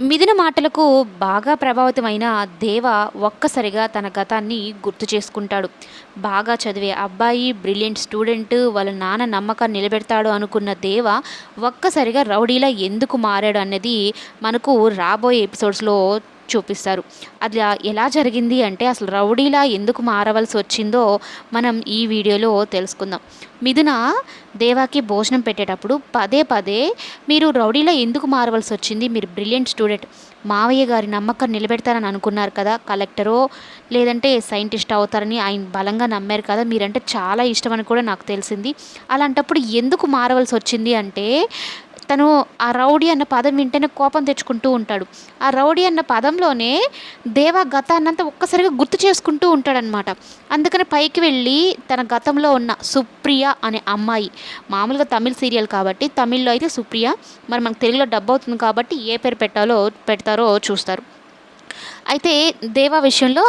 మిథున మాటలకు బాగా ప్రభావితమైన దేవ ఒక్కసారిగా తన గతాన్ని గుర్తు చేసుకుంటాడు. బాగా చదివే అబ్బాయి బ్రిలియంట్ స్టూడెంట్ వాళ్ళ నాన్న నమ్మకాన్ని నిలబెడతాడు అనుకున్న దేవ ఒక్కసారిగా రౌడీలా ఎందుకు మారాడు అన్నది మనకు రాబోయే ఎపిసోడ్స్లో చూపిస్తారు. అది ఎలా జరిగింది అంటే అసలు రౌడీలా ఎందుకు మారవలసి వచ్చిందో మనం ఈ వీడియోలో తెలుసుకుందాం. మిథున దేవాకి భోజనం పెట్టేటప్పుడు పదే పదే మీరు రౌడీలా ఎందుకు మారవలసి వచ్చింది? మీరు బ్రిలియంట్ స్టూడెంట్ మావయ్య గారి నమ్మకం నిలబెడతారని అనుకున్నారు కదా కలెక్టరో? లేదంటే సైంటిస్ట్ అవుతారని ఆయన బలంగా నమ్మారు కదా? మీరంటే చాలా ఇష్టం అని కూడా నాకు తెలిసింది. అలాంటప్పుడు ఎందుకు మారవలసి వచ్చింది అంటే తను ఆ రౌడీ అన్న పదం వింటేనే కోపం తెచ్చుకుంటూ ఉంటాడు. ఆ రౌడీ అన్న పదంలోనే దేవ గతాన్నంతా ఒక్కసారిగా గుర్తు చేసుకుంటూ ఉంటాడనమాట అందుకని పైకి వెళ్ళి తన గతంలో ఉన్న సుప్రియ అనే అమ్మాయి మామూలుగా తమిళ్ సీరియల్ కాబట్టి తమిళ్ళో అయితే సుప్రియ మరి మనకు తెలుగులో డబ్బు అవుతుంది కాబట్టి ఏ పేరు పెట్టాలో పెడతారో చూస్తారు. అయితే దేవా విషయంలో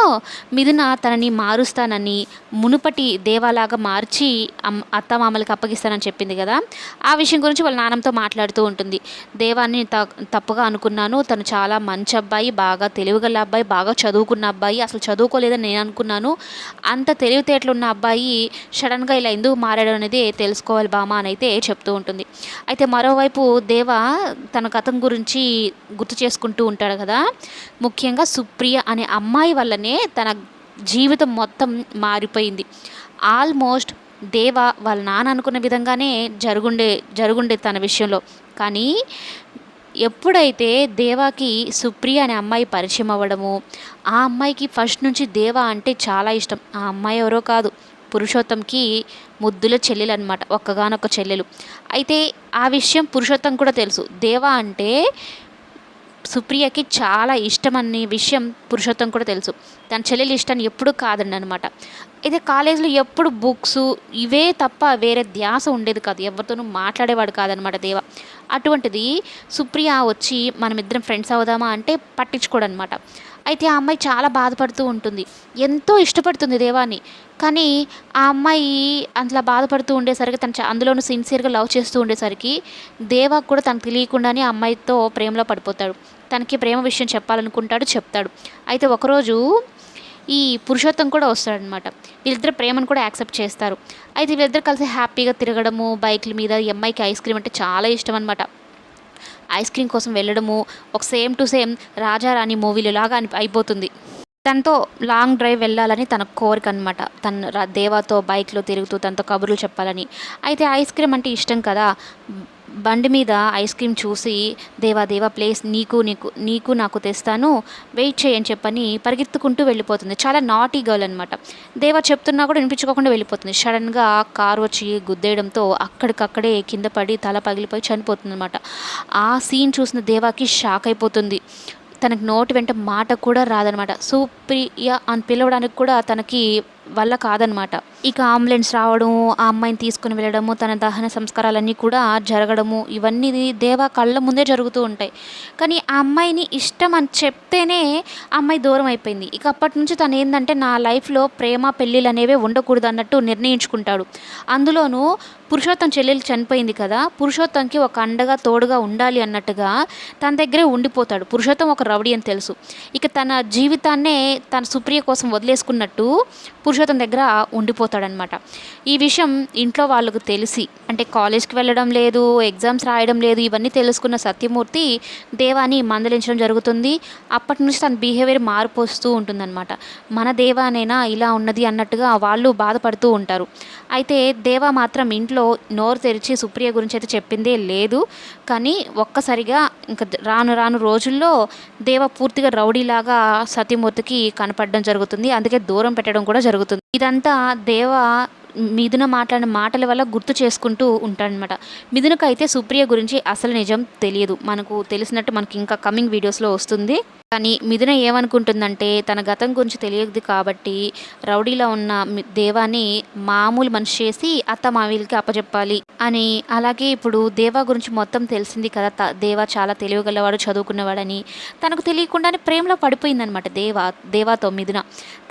మిథున తనని మారుస్తానని మునుపటి దేవాలాగా మార్చి అమ్ అత్తమామలకి అప్పగిస్తానని చెప్పింది కదా. ఆ విషయం గురించి వాళ్ళ నాన్నతో మాట్లాడుతూ ఉంటుంది. దేవాన్ని త తప్పుగా అనుకున్నాను. తను చాలా మంచి అబ్బాయి బాగా తెలివిగల అబ్బాయి బాగా చదువుకున్న అబ్బాయి అసలు చదువుకోలేదని నేను అనుకున్నాను. అంత తెలివితేటలు ఉన్న అబ్బాయి సడన్గా ఇలా ఎందుకు మారాడు అనేది తెలుసుకోవాలి బామా అని అయితే చెప్తూ ఉంటుంది. అయితే మరోవైపు దేవ తన గతం గురించి గుర్తు చేసుకుంటూ ఉంటాడు కదా. ముఖ్యంగా సుప్రియ అనే అమ్మాయి వల్లనే తన జీవితం మొత్తం మారిపోయింది. ఆల్మోస్ట్ దేవ వాళ్ళ నాన్న అనుకున్న విధంగానే జరుగుండే జరుగుండే తన విషయంలో. కానీ ఎప్పుడైతే దేవాకి సుప్రియ అనే అమ్మాయి పరిచయం అవ్వడము ఆ అమ్మాయికి ఫస్ట్ నుంచి దేవ అంటే చాలా ఇష్టం. ఆ అమ్మాయి ఎవరో కాదు. పురుషోత్తంకి ముద్దుల చెల్లెలు అనమాట ఒక్కగానొక్క చెల్లెలు. అయితే ఆ విషయం పురుషోత్తం కూడా తెలుసు. దేవ అంటే సుప్రియకి చాలా ఇష్టం అనే విషయం పురుషోత్తం కూడా తెలుసు. తన చెల్లెలు ఇష్టాన్ని ఎప్పుడూ కాదండి అనమాట అయితే కాలేజీలో ఎప్పుడు బుక్స్ ఇవే తప్ప వేరే ధ్యాస ఉండేది కాదు. ఎవరితోనూ మాట్లాడేవాడు కాదనమాట దేవ. అటువంటిది సుప్రియ వచ్చి మనమిద్దరం ఫ్రెండ్స్ అవుదామా? అంటే పట్టించుకోడనమాట. అయితే ఆ అమ్మాయి చాలా బాధపడుతూ ఉంటుంది. ఎంతో ఇష్టపడుతుంది దేవాన్ని. కానీ ఆ అమ్మాయి అట్లా బాధపడుతూ ఉండేసరికి తను అందులోనూ సిన్సియర్గా లవ్ చేస్తూ ఉండేసరికి దేవా కూడా తనకు తెలియకుండానే ఆ అమ్మాయితో ప్రేమలో పడిపోతాడు. తనకి ప్రేమ విషయం చెప్పాలనుకుంటాడు చెప్తాడు. అయితే ఒకరోజు ఈ పురుషోత్తం కూడా వస్తాడనమాట వీళ్ళిద్దరు ప్రేమను కూడా యాక్సెప్ట్ చేస్తారు. అయితే వీళ్ళిద్దరు కలిసి హ్యాపీగా తిరగడము బైక్ల మీద ఈ అమ్మాయికి ఐస్ క్రీమ్ అంటే చాలా ఇష్టం అనమాట ఐస్ క్రీమ్ కోసం వెళ్ళడము ఒక సేమ్ టు సేమ్ రాజారాణి మూవీలు లాగా అయిపోతుంది. తనతో లాంగ్ డ్రైవ్ వెళ్ళాలని తన కోరిక అనమాట తన దేవాతో బైక్లో తిరుగుతూ తనతో కబుర్లు చెప్పాలని. అయితే ఐస్ క్రీమ్ అంటే ఇష్టం కదా? బండి మీద ఐస్ క్రీమ్ చూసి దేవా దేవా ప్లేస్ నీకు నీకు నీకు నాకు తెస్తాను వెయిట్ చేయని చెప్పని పరిగెత్తుకుంటూ వెళ్ళిపోతుంది. చాలా నాటీ గర్ల్ అనమాట దేవా చెప్తున్నా కూడా వినిపించుకోకుండా వెళ్ళిపోతుంది. సడన్గా కారు వచ్చి గుద్దేయడంతో అక్కడికక్కడే కింద పడి తల పగిలిపోయి చనిపోతుంది అనమాట ఆ సీన్ చూసిన దేవాకి షాక్ అయిపోతుంది. తనకి నోటి వెంట మాట కూడా రాదనమాట. సుప్రియ అని పిలవడానికి కూడా తనకి వల్ల కాదనమాట. ఇక అంబులెన్స్ రావడం ఆ అమ్మాయిని తీసుకుని వెళ్ళడము తన దహన సంస్కారాలన్నీ కూడా జరగడము ఇవన్నీ దేవా కళ్ళ ముందే జరుగుతూ ఉంటాయి. కానీ ఆ అమ్మాయిని ఇష్టం అని చెప్తేనే ఆ అమ్మాయి దూరం అయిపోయింది. ఇక అప్పటి నుంచి తను ఏంటంటే నా లైఫ్లో ప్రేమ పెళ్ళిళ్ళు అనేవి ఉండకూడదు అన్నట్టు నిర్ణయించుకుంటాడు. అందులోనూ పురుషోత్తం చెల్లెలు చనిపోయింది కదా పురుషోత్తంకి ఒక అండగా తోడుగా ఉండాలి అన్నట్టుగా తన దగ్గరే ఉండిపోతాడు. పురుషోత్తం ఒక రౌడీ అని తెలుసు. ఇక తన జీవితాన్నే తన సుప్రియ కోసం వదిలేసుకున్నట్టు పురుషోత్తం దగ్గర ఉండిపోతాడనమాట ఈ విషయం ఇంట్లో వాళ్ళకు తెలిసి అంటే కాలేజ్కి వెళ్ళడం లేదు ఎగ్జామ్స్ రాయడం లేదు ఇవన్నీ తెలుసుకున్న సత్యమూర్తి దేవాని మందలించడం జరుగుతుంది. అప్పటి నుంచి తన బిహేవియర్ మార్పు వస్తూ ఉంటుందన్నమాట మన దేవానేనా ఇలా ఉన్నది అన్నట్టుగా వాళ్ళు బాధపడుతూ ఉంటారు. అయితే దేవా మాత్రం ఇంట్లో నోరు తెరిచి సుప్రియ గురించి అయితే చెప్పిందే లేదు. కానీ ఒక్కసారిగా ఇంకా రాను రాను రోజుల్లో దేవ పూర్తిగా రౌడీలాగా సత్యమూర్తికి కనపడడం జరుగుతుంది. అందుకే దూరం పెట్టడం కూడా జరుగుతుంది. ఇదంతా దేవ మిథున మాట్లాడిన మాటల వల్ల గుర్తు చేసుకుంటూ ఉంటాడనమాట మిథునకు అయితే సుప్రియ గురించి అసలు నిజం తెలియదు. మనకు తెలిసినట్టు మనకి ఇంకా కమింగ్ వీడియోస్లో వస్తుంది. కానీ మిథున ఏమనుకుంటుందంటే తన గతం గురించి తెలియదు కాబట్టి రౌడీలో ఉన్న మి- దేవాని మామూలు మనిషి చేసి అత్త మావీలకి అప్పచెప్పాలి అని. అలాగే ఇప్పుడు దేవా గురించి మొత్తం తెలిసింది కదా త- దేవా చాలా తెలియగలవాడు చదువుకున్నవాడని. తనకు తెలియకుండానే ప్రేమలో పడిపోయిందనమాట దేవా దేవాతో మిథున.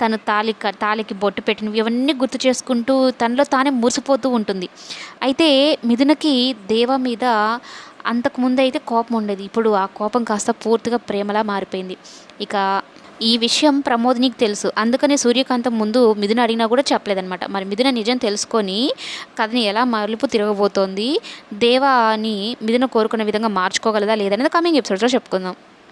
తను తాలి క- తాలికి బొట్టు పెట్టినవి ఇవన్నీ గుర్తు చేసుకుంటూ తనలో తానే మురిసిపోతూ ఉంటుంది. అయితే మిథునకి దేవ మీద అంతకుముందు అయితే కోపం ఉండేది. ఇప్పుడు ఆ కోపం కాస్త పూర్తిగా ప్రేమలా మారిపోయింది. ఇక ఈ విషయం ప్రమోదినికి తెలుసు. అందుకనే సూర్యకాంతం ముందు మిథున అడిగినా కూడా చెప్పలేదనమాట మరి మిథున నిజం తెలుసుకొని కథని ఎలా మలుపు తిరగబోతోంది దేవాని మిథున కోరుకున్న విధంగా మార్చుకోగలదా లేదనేది కమింగ్ ఎపిసోడ్స్లో చెప్పుకుందాం.